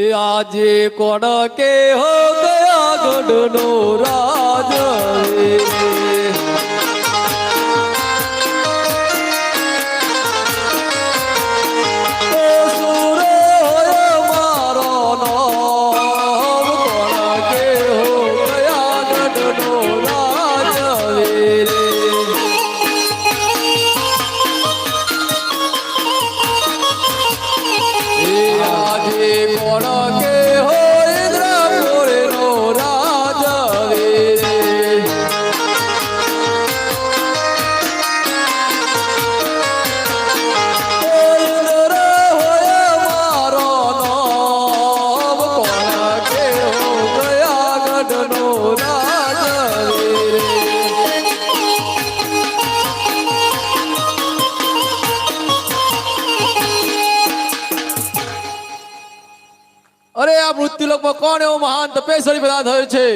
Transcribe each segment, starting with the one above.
એ આજે કોણ કે હો ગયા ગઢનો રાજ રે કોણ એવો મહાન તપેશ્વરી પેદા થયો છે?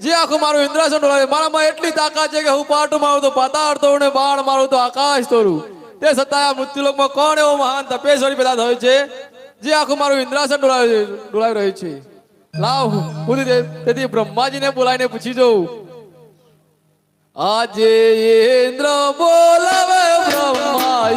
જે આખું મારું ઇન્દ્રાસન ડોલાવે મારામાં એટલી તાકાત છે કે હું પાટું મારું તો પાતાળ તોડું ને બાણ મારું તો આકાશ તોડું. તે છતાં મૃત્યુલોકમાં કોણ એવો મહાન તપેશ્વરી પેદા થયો છે? જે આખું મારું ઇન્દ્રાસન ડોલાવી ડોલાવી રહ્યું છે. લાવ, હું તેથી બ્રહ્માજીને બોલાવીને પૂછી જોઉં. આજે ઇન્દ્ર બોલાવે બ્રહ્મા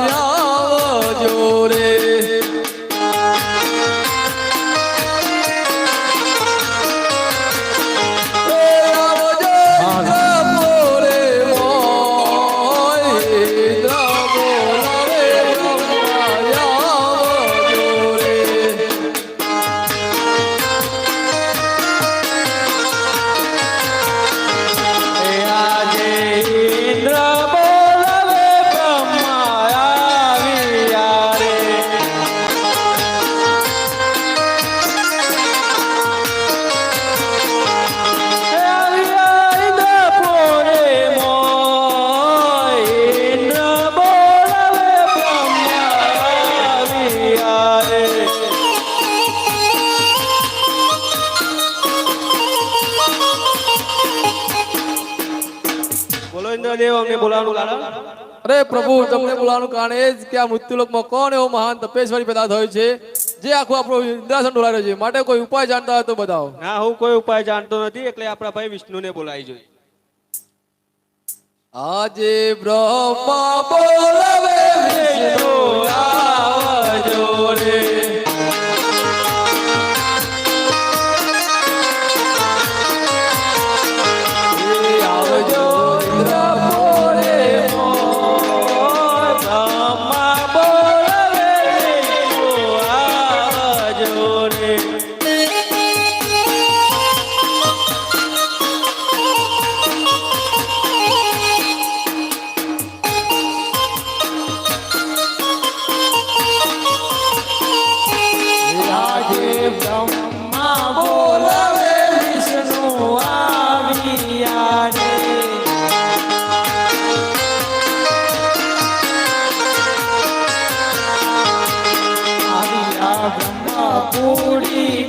બોલો અમને બોલાવવાનું કારણ? અરે પ્રભુ તમને બોલાવાનું કારણ એ જ કે આ મૃત્યુલોકમાં કોણ એવો મહાન તપેશ્વરી પેદા થયો છે? જે આખું આપણું ઇન્દ્રાસન ડોલાવ્યો છે માટે કોઈ ઉપાય જાણતા હોય તો બતાવો. ના હું કોઈ ઉપાય જાણતો નથી એટલે આપણા ભાઈ વિષ્ણુને બોલાવી જોઈએ. આજે બ્રહ્મા બોલાવે વિષ્ણુ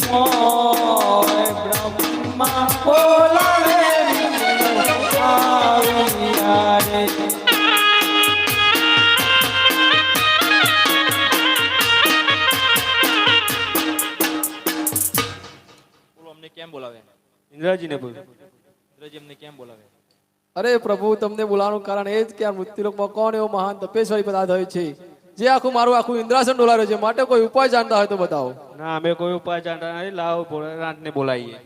કેમ બોલાવે? ઇન્દ્રાજીને બોલાવે ઇન્દ્રજી અમને કેમ બોલાવે? અરે પ્રભુ તમને બોલાવાનું કારણ એ જ કે આ મૃત્યુલોકમાં કોણ એવો મહાન તપેશ્વરી પદાર્થ થયો છે. જે આખું મારું આખું ઇન્દ્રાસન ડોલાવ્યો છે માટે કોઈ ઉપાય જાણતા હોય તો બતાવો. ના અમે કોઈ ઉપાય જાણતા નથી લાવો ભોળાનાથને બોલાવીએ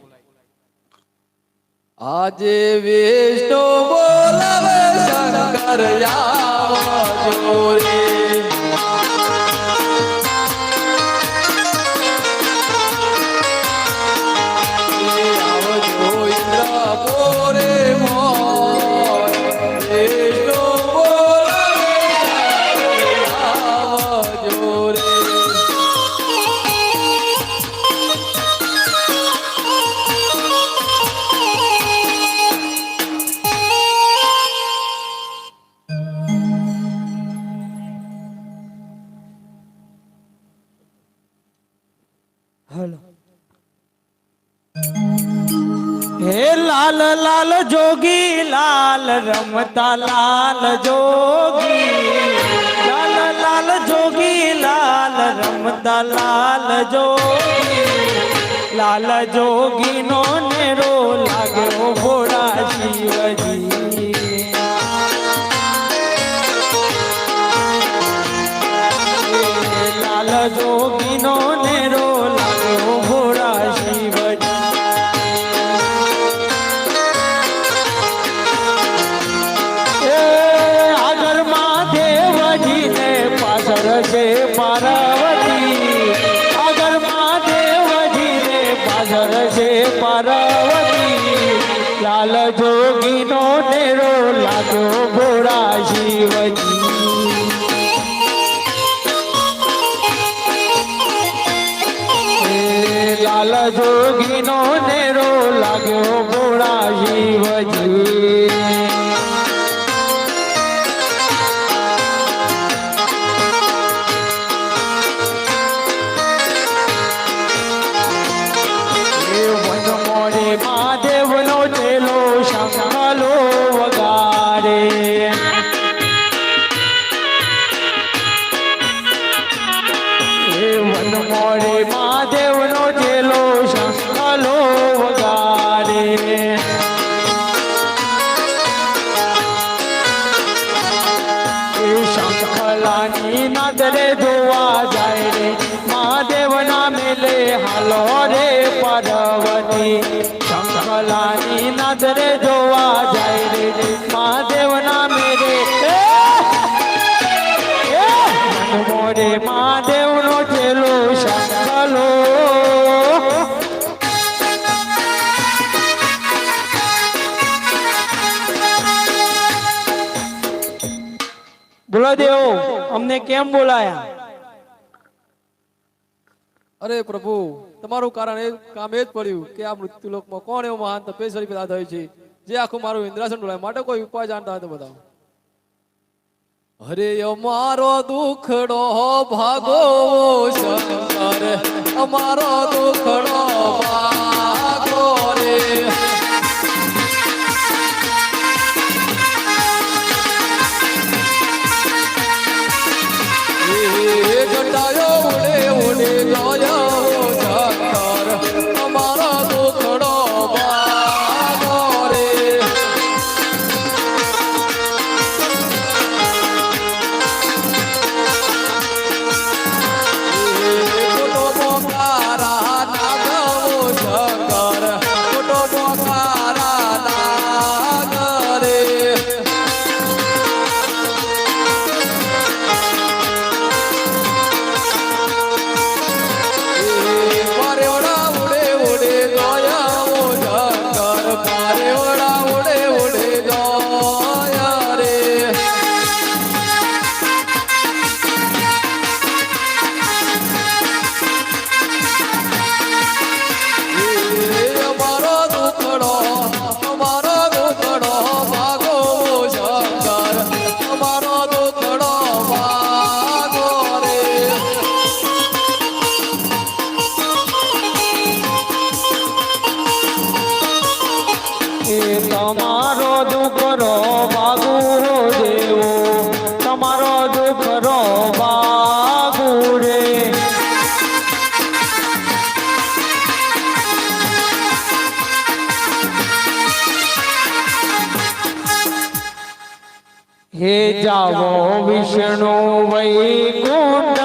આજે વિષ્ણુ બોલાવે શંકર યા રે લાલ લાલ જોગી લાલ રમતા લાલ જોગી લાલ લાલ જોગી લાલ રમતા લાલ જોગી લાલ જોગીનો નેરો લાગ્યો ભોળા શિવજી લાલ જોગીનો પાર્વતી નજરે જોવા જાય રે મહાદેવના! એ! મોરે મહાદેવનો ચેલો શંકલો બોલો દેવો, અમને કેમ બોલાયા અરે પ્રભુ, તમારું કારણ એ કામ એ જ પડ્યું કે આ મૃત્યુલોકમાં કોણ એવો મહાન તપેશ્વરી પેદા થયું છે, જે આખું મારું ઇન્દ્રાસન ડોળાય માટે કોઈ ઉપાય જાણતા હતા બધા અરે અમારો દુખડો ભાગો શંકર અમારો દુખડો ભાગો રે. હે જાવો વિષ્ણુ વૈકુંઠમાં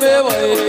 તમે વય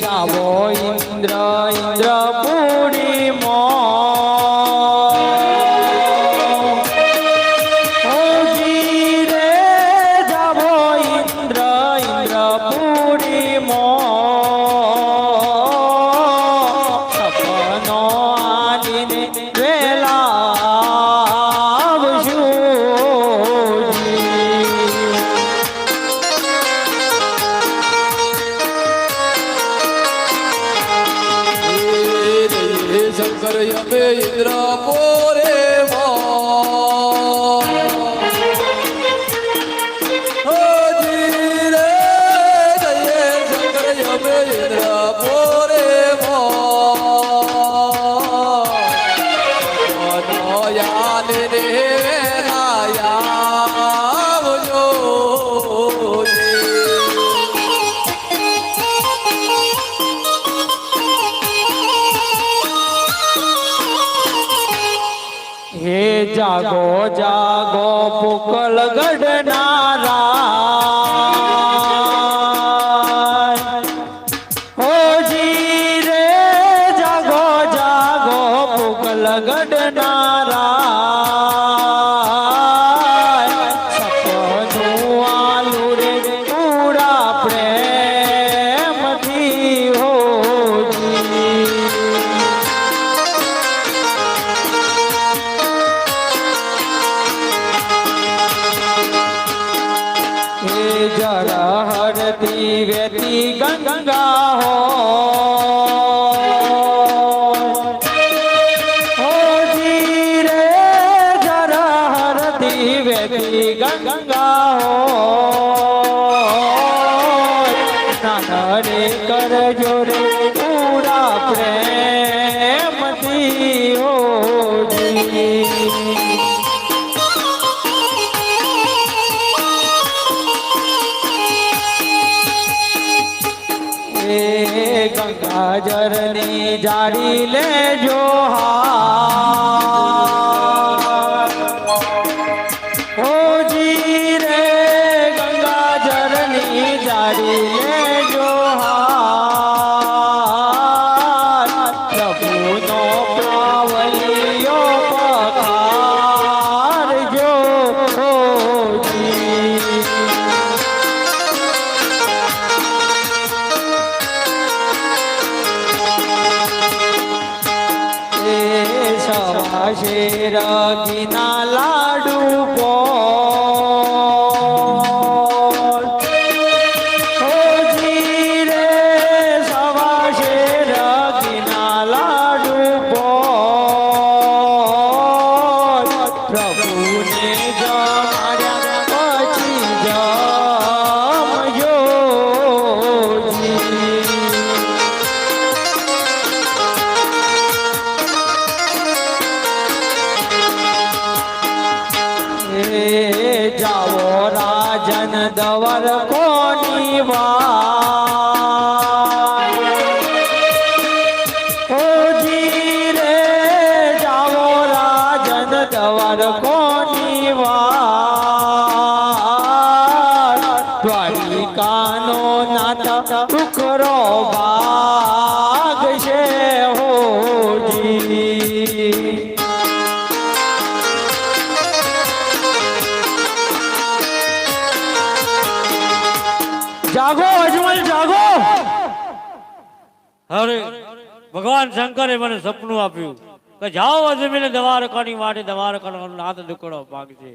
જાવો Indra Indra Sarıya beydir apore જાગો જાગો પુકલ ગઢના કરજો રે પૂરા પ્રેમથી ઓજી ગંગા જરની જાડી લેજો હા. દ્વાર કોની વાર દ્વારિકાનો નાથ ટુકરો છે હોજી. જાગો, અજમલ, જાગો. અરે, ભગવાન શંકરે મને સપનું આપ્યું. કે જાઓ અજમીને દ્વારકાની માટે દ્વારકાનો નાથ દુકડો પાકશે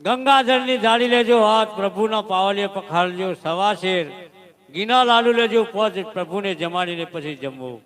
ગંગાધરની જાળી લેજો હાથ, પ્રભુના પાવલીએ પખાડજો સવા શેર ગીના લાડુ લેજો પદ પ્રભુને જમાડીને પછી જમવું.